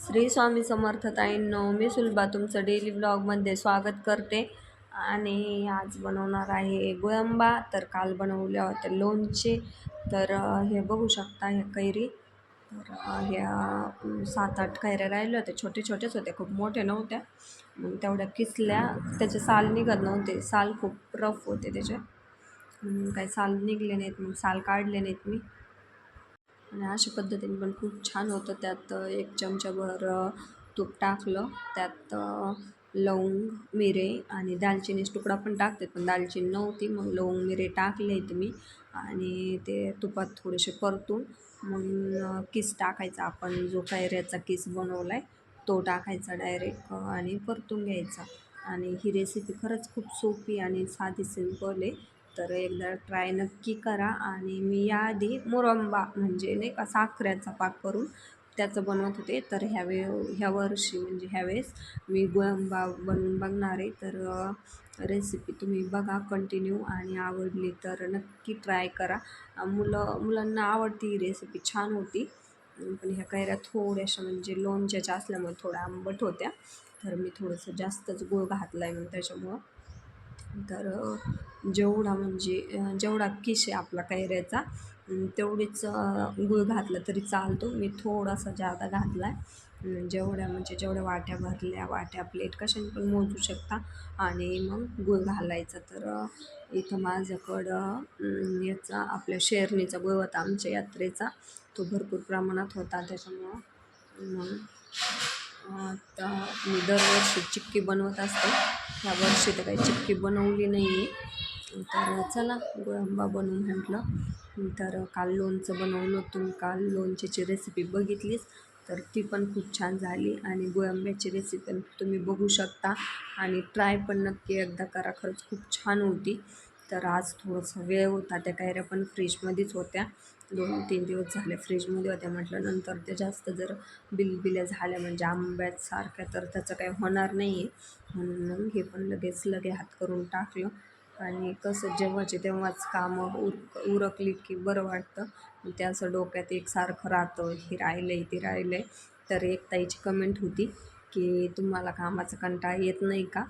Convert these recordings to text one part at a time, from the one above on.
श्री स्वामी समर्थ ताईंनो मी सुलभा तुमचं डेली ब्लॉगमध्ये स्वागत करते. आणि आज बनवणार आहे गोळंबा तर काल बनवल्या होत्या लोणचे. तर हे बघू शकता हे कैरी. तर ह्या सात आठ कैऱ्या राहिल्या होत्या. छोटे छोटेच होत्या खूप मोठ्या नव्हत्या. मग तेवढ्या किसल्या. त्याचे साल निघत नव्हते. साल खूप रफ होते त्याचे. म्हणून काही साल निघले नाहीत. मग साल काढले नाहीत मी. आणि अशा पद्धतीने पण खूप छान होतं. त्यात एक चमचाभर तूप टाकलं. त्यात लवंग मिरे आणि दालचिनीचा तुकडा पण टाकते पण दालचिनी नव्हती. मग लवंग मिरे टाकले आहेत मी. आणि ते तुपात थोडेसे परतून मग किस टाकायचा आपण जो कैऱ्याचा किस बनवला आहे तो टाकायचा डायरेक्ट आणि परतून घ्यायचा. आणि ही रेसिपी खरंच खूप सोपी आणि साधी सिंपल आहे. तर एकदा ट्राय नक्की करा. आणि मी याआधी मुरंबा म्हणजे नाही का साखरेचा पाक करून त्याचं बनवत होते. तर ह्यावे ह्या वर्षी म्हणजे ह्यावेळेस मी गुळंबा बनवून बघणार आहे. तर रेसिपी तुम्ही बघा कंटिन्यू आणि आवडली तर नक्की ट्राय करा. मुलं मुलांना आवडती ही रेसिपी छान होती. पण ह्या कैऱ्या थोड्याशा म्हणजे लोणच्याच्या असल्यामुळे थोड्या आंबट होत्या. तर मी थोडंसं जास्तच गुळ घातला आहे मग त्याच्यामुळं. तर जेवढा म्हणजे जेवढा किश आहे आपला कैऱ्याचा तेवढीच गूळ घातला तरी चालतो. मी थोडासा जादा घातला आहे जेवढ्या म्हणजे जेवढ्या वाट्या भरल्या वाट्या प्लेट कशाने पण मोजू शकता. आणि मग गूळ घालायचा. तर इथं माझ्याकडं याचा आपल्या शेरणीचा गूळ होता आमच्या यात्रेचा तो भरपूर प्रमाणात होता. त्याच्यामुळं मग आता मी दरवर्षी चिक्की बनवत असते. ह्या वर्षी तर काही चिक्की बनवली नाही आहे तर चला गोळंबा बनवून म्हटलं. तर काल लोणचं बनवलं तुम्ही काल लोणच्याची रेसिपी बघितलीच. तर ती पण खूप छान झाली आणि गोळंब्याची रेसिपी पण तुम्ही बघू शकता. आणि ट्राय पण नक्की एकदा करा. खरंच खूप छान होती. तर आज थोडंसं वेळ होता. त्या कैऱ्या पण फ्रीजमध्येच होत्या. दोन तीन दिवस झाले फ्रीजमध्ये होत्या. म्हटलं नंतर त्या जास्त जर बिलबिल्या झाल्या म्हणजे आंब्यासारख्या तर त्याचं काही होणार नाही आहे म्हणून मग हे पण लगेच लगे हात करून टाकलं. आणि कसं जेव्हाचे तेव्हाच कामं उर उरकली की बरं वाटतं. ते असं डोक्यात एकसारखं राहतं हे राहिलं आहे ते राहिलं आहे तर एक ताईची कमेंट होती की तुम्हाला कामाचा कंटाळा येत नाही का?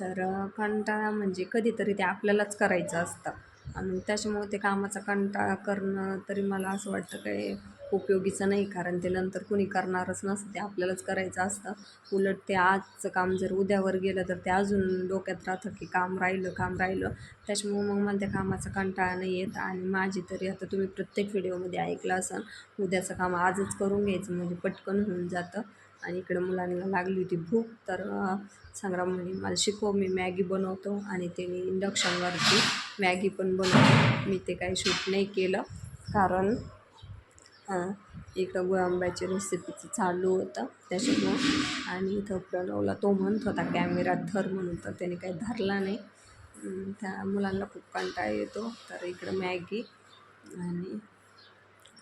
तर कंटाळा म्हणजे कधीतरी ते आपल्यालाच करायचं असतं. आणि त्याच्यामुळे ते कामाचा कंटाळा करणं तरी मला असं वाटतं काही उपयोगीचं नाही कारण ते नंतर कुणी करणारच नसतं ते आपल्यालाच करायचं असतं. उलट ते आजचं काम जर उद्यावर गेलं तर ते अजून डोक्यात राहतं की काम राहिलं काम राहिलं. त्याच्यामुळे मग मला त्या कामाचा कंटाळा नाही येत. आणि माझी तरी आता तुम्ही प्रत्येक व्हिडिओमध्ये ऐकलं असाल उद्याचं काम आजच करून घ्यायचं म्हणजे पटकन होऊन जातं. आणि इकडं मुलांना लागली होती भूक तर संग्राम म्हणे मला शिकव मी मॅगी बनवतो. आणि ते मी इंडक्शनवरती मॅगी पण बनवतो मी ते काही शूट नाही केलं कारण इकडं गुळांब्याची रेसिपीचं चालू होतं त्याच्यामुळं. आणि इथं प्रणवला तो म्हणत होता कॅमेरा धर म्हणून तर त्याने काही धरला नाही. त्या मुलांना खूप कंटाळा येतो. तर इकडं मॅगी आणि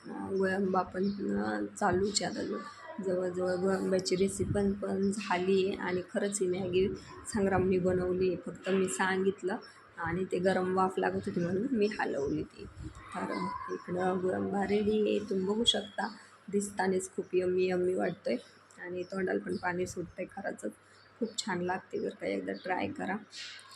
गोळंबा गुळांबा पण चालूच आहे आता. जवळजवळ गुळांब्याची रेसिपी पण पण झाली आहे आणि खरंच ही मॅगी संग्रामनी बनवली आहे. फक्त मी सांगितलं आणि ते गरम वाफ लागत होती म्हणून मी हलवली ती. तर इकडं गुरंबा रेडी आहे. तुम्ही बघू शकता. दिसतानेच खूप यम्मी यम्मी वाटतो आहे आणि तोंडाला पण पाणी सुटतं आहे खरंच खूप छान लागते बरं का एकदा ट्राय करा.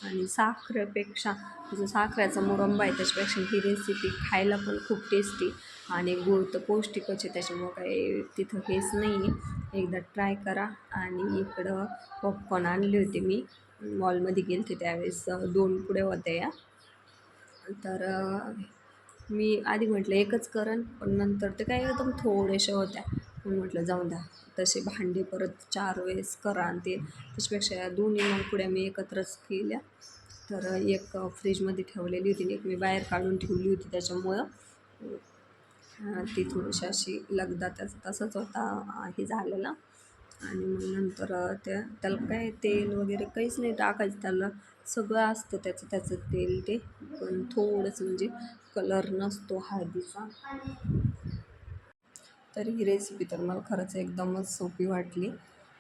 आणि साखरेपेक्षा जो साखरेचा मुरंबा आहे त्याच्यापेक्षा ही रेसिपी खायला पण खूप टेस्टी आणि गूळ तर पौष्टिकच आहे त्याच्यामुळं काही तिथं हेच नाही आहे एकदा ट्राय करा आणि इकडं पॉपकॉर्न आणले होते मी. मॉलमध्ये गेले होते त्यावेळेस दोन पुढे होत्या या. तर मी आधी म्हटलं एकच करण पण नंतर ते काय एकदम थोडेशा होत्या. म्हणून म्हटलं जाऊन द्या. तसे भांडे परत चार वेळेस करा आणि ते त्याच्यापेक्षा या दोन्ही मग पुढे मी एकत्रच केल्या. तर एक फ्रीजमध्ये ठेवलेली होती आणि एक मी बाहेर काढून ठेवली होती त्याच्यामुळं. ती थोडीशी अशी लगदा त्याचा तसंच होता हे झालेला. आणि मग नंतर त्या त्याला काय तेल वगैरे काहीच नाही टाकायचं त्याला सगळं असतं त्याचं त्याचं तेल ते. पण थोडंसं म्हणजे कलर नसतो हळदीचा. तर ही रेसिपी तर मला खरंच एकदमच सोपी वाटली.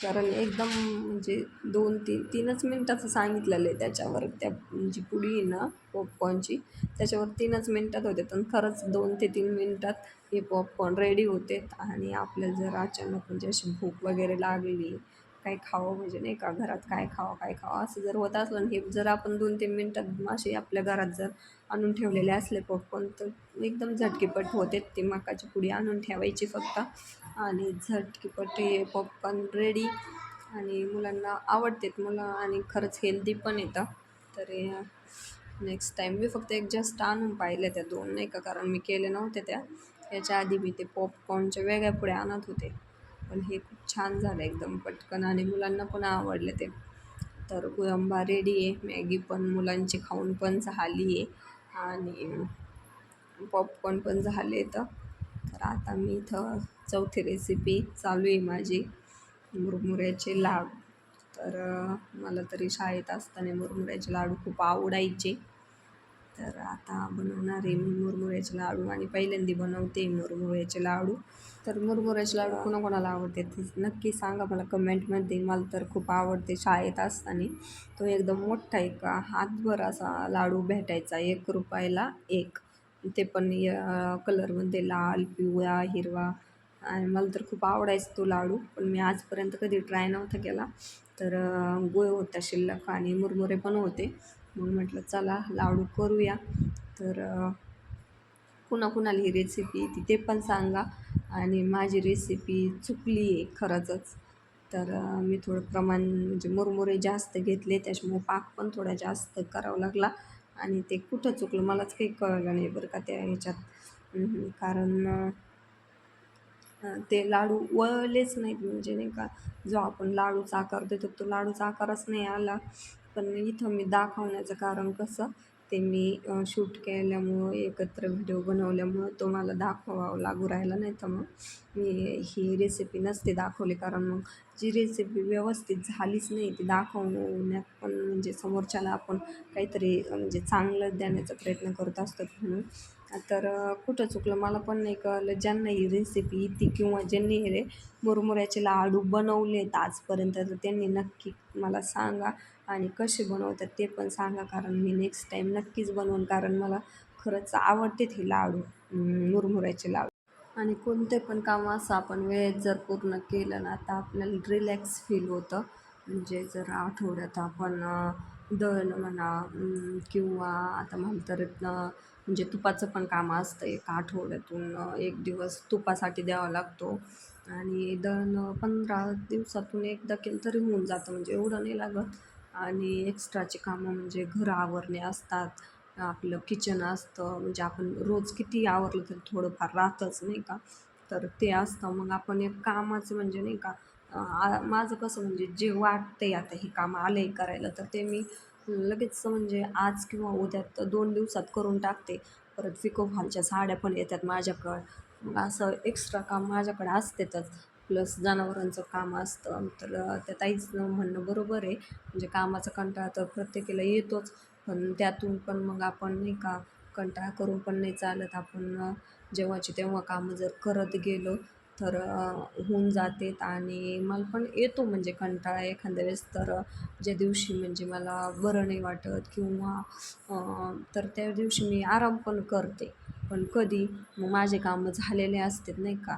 कारण एकदम म्हणजे दोन तीन तीनच मिनटाचं सांगितलेलं आहे त्याच्यावर. त्या जी पुडी आहे ना पॉपकॉर्नची त्याच्यावर तीनच मिनटात होते. पण खरंच दोन ते तीन मिनटात हे पॉपकॉर्न रेडी होते. आणि आपल्याला जर अचानक म्हणजे अशी भूक वगैरे लागली काय खावं म्हणजे नाही का? घरात काय खावं काय खावं? असं जर होत असलं हे जर आपण दोन तीन मिनटात मासे आपल्या घरात जर आणून ठेवलेले असले पॉपकॉर्न तर एकदम झटकीपट होते ते मकाची पुडी आणून ठेवायची फक्त. आणि झटकीपट हे पॉपकॉर्न रेडी आणि मुलांना आवडतात मुलं आणि खरंच हेल्दी पण येतं. तर नेक्स्ट टाईम मी फक्त एक जस्ट आणून पाहिल्या त्या दोन नाही का? कारण मी केले नव्हते त्या. याच्या आधी मी ते पॉपकॉर्नच्या वेगळ्या पुढे आणत होते. पण हे खूप छान झालं एकदम पटकन आणि मुलांना पण आवडले ते. तर गुळंबा रेडी आहे. मॅगी पण मुलांची खाऊन पण झाली आहे. आणि पॉपकॉर्न पण झाले तर. तर आता मी इथं चौथी रेसिपी चालू आहे माझी. मुरमुऱ्याचे लाडू. तर मला तरी शाळेत असताना मुरमुऱ्याचे लाडू खूप आवडायचे. तर आता बनवणार आहे मी मुरमुऱ्याचे लाडू आणि पहिल्यांदा बनवते मुरमुऱ्याचे लाडू. तर मुरमुऱ्याचे लाडू कोणाकोणाला आवडते ते नक्की सांगा मला कमेंटमध्ये. मला तर खूप आवडते शाळेत असताना. तो एकदम मोठा एक हातभर असा लाडू भेटायचा एक रुपयाला एक. ते पण कलरमध्ये लाल पिवळा हिरवा. आणि मला तर खूप आवडायचा तो लाडू. पण मी आजपर्यंत कधी ट्राय नव्हता केला. तर गोळ होता शिल्लक आणि मुरमुरे पण होते. म्हणून म्हटलं चला लाडू करूया. तर कुणाकुणाला ही रेसिपी तिथे ते पण सांगा. आणि माझी रेसिपी चुकली आहे खरंचच. तर मी थोडं प्रमाण म्हणजे मुरमुरे जास्त घेतले त्याच्यामुळे पाक पण थोडा जास्त करावा लागला. आणि ते कुठं चुकलं मलाच काही कळलं नाही बरं का त्या ह्याच्यात. कारण ते लाडू वळलेच नाहीत म्हणजे नाही का जो आपण लाडूचा आकार देतो तो लाडूचा आकारच नाही आला. पण इथं मी दाखवण्याचं कारण कसं ते मी शूट केल्यामुळं एकत्र व्हिडिओ बनवल्यामुळं तो मला दाखवावं लागू राहिला नाही तर मग मी ही रेसिपी नसते दाखवली. कारण मग जी रेसिपी व्यवस्थित झालीच नाही ती दाखवण्यात पण म्हणजे समोरच्याला आपण काहीतरी म्हणजे चांगलं देण्याचा प्रयत्न करत असतो म्हणून तर कुठं चुकलं मला पण नाही कळलं. ज्यांना ही रेसिपी येते किंवा ज्यांनी हे मुरमुऱ्याचे लाडू बनवले आहेत आजपर्यंत तर त्यांनी नक्की मला सांगा आणि कसे बनवतात ते पण सांगा. कारण मी नेक्स्ट टाईम नक्कीच बनवून कारण मला खरंच आवडतेत हे लाडू मुरमुऱ्याचे लाडू. आणि कोणते पण काम असं आपण वेळेत जर पूर्ण केलं ना तर आपल्याला रिलॅक्स फील होतं. म्हणजे जर आठवड्यात आपण दळणं म्हणा किंवा आता म्हणतर म्हणजे तुपाचं पण काम असतं एक आठवड्यातून एक दिवस तुपासाठी द्यावा लागतो. आणि दळण पंधरा दिवसातून एकदा केलं तरी होऊन जातं म्हणजे एवढं नाही लागत. आणि एक्स्ट्राचे कामं म्हणजे घर आवरणे असतात आपलं किचन असतं म्हणजे आपण रोज किती आवरलं तरी थोडंफार राहतंच नाही का? तर ते असतं. मग आपण एक कामाचं म्हणजे नाही का माझं कसं म्हणजे जे वाटते आता हे काम आलं आहे करायला तर ते मी लगेच म्हणजे आज किंवा उद्यात दोन दिवसात करून टाकते. परत फिको फॉलच्या साड्या पण येतात माझ्याकडं. मग असं एक्स्ट्रा काम माझ्याकडे असतेच प्लस जनावरांचं काम असतं. तर त्या ताईचं म्हणणं बरोबर आहे. म्हणजे कामाचा कंटाळा तर प्रत्येकाला येतोच. पण त्यातून पण मग आपण नाही का कंटाळा करून पण नाही चालत. आपण जेव्हाची तेव्हा कामं जर करत गेलो तर होऊन जातात आणि मला पण येतो म्हणजे कंटाळा एखाद्या वेळेस. तर ज्या दिवशी म्हणजे मला बरं नाही वाटत किंवा तर त्या दिवशी मी आराम पण करते. पण कधी मग माझे कामं झालेले असतात नाही का?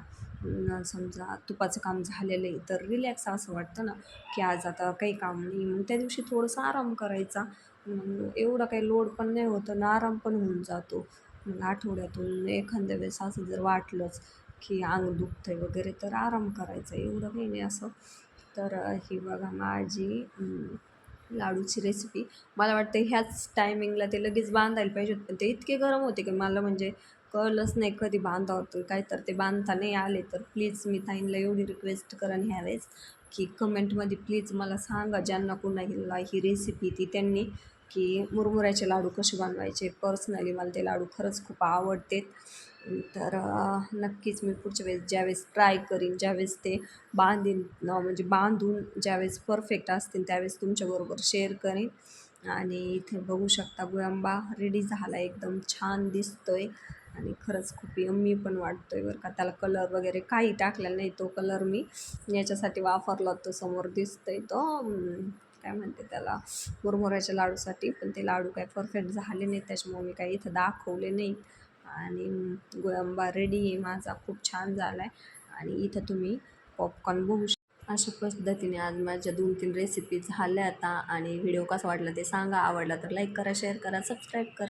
समजा तुपाचं काम झालेलं आहे तर रिलॅक्स असं वाटतं ना की आज आता काही काम नाही. मग त्या दिवशी थोडंसं आराम करायचा. मग एवढं काही लोड पण नाही होतं ना आराम पण होऊन जातो. मग आठवड्यातून एखाद्या वेळेस असं जर वाटलंच की अंग दुखतं आहे वगैरे तर आराम करायचा एवढं काही नाही असं. तर ही बघा माझी लाडूची रेसिपी मला वाटतं ह्याच टायमिंगला ते लगेच बांधायला पाहिजे पण ते इतके गरम होते की मला म्हणजे कळलंच नाही कधी बांधा होतं काय तर ते बांधता नाही आले तर. प्लीज मी ताईंला एवढी रिक्वेस्ट करेन ह्यावेळेस की कमेंटमध्ये प्लीज मला सांगा ज्यांना कोणाला ही रेसिपी ती त्यांनी की मुरमुऱ्याचे लाडू कसे बनवायचे. पर्सनली मला ते लाडू खरंच खूप आवडते तर नक्कीच मी पुढच्या वेळेस ज्यावेळेस ट्राय करीन ज्यावेळेस ते बांधीन म्हणजे बांधून ज्यावेळेस परफेक्ट असतील त्यावेळेस तुमच्याबरोबर शेअर करीन. आणि इथे बघू शकता गुळांबा रेडी झाला एकदम छान दिसतोय. आणि खरंच खूप यम्मी पण वाटतोय बरं का. त्याला कलर वगैरे काही टाकलेला नाही तो कलर मी याच्यासाठी वापरला तो समोर दिसतोय तो. काय म्हणते त्याला मुरमुऱ्याच्या लाडूसाठी पण ते लाडू काय परफेक्ट झाले नाही त्याच्यामुळे मी काही इथं दाखवले नाही आणि गोळंबा रेडी माझा खूप छान झाला आहे आणि इथं तुम्ही पॉपकॉर्न बघू शकता अशा पद्धतीने आज माझ्या दोन तीन रेसिपी झाल्या आता. आणि व्हिडिओ कसा वाटला ते सांगा. आवडला तर लाईक करा शेअर करा सबस्क्राईब करा.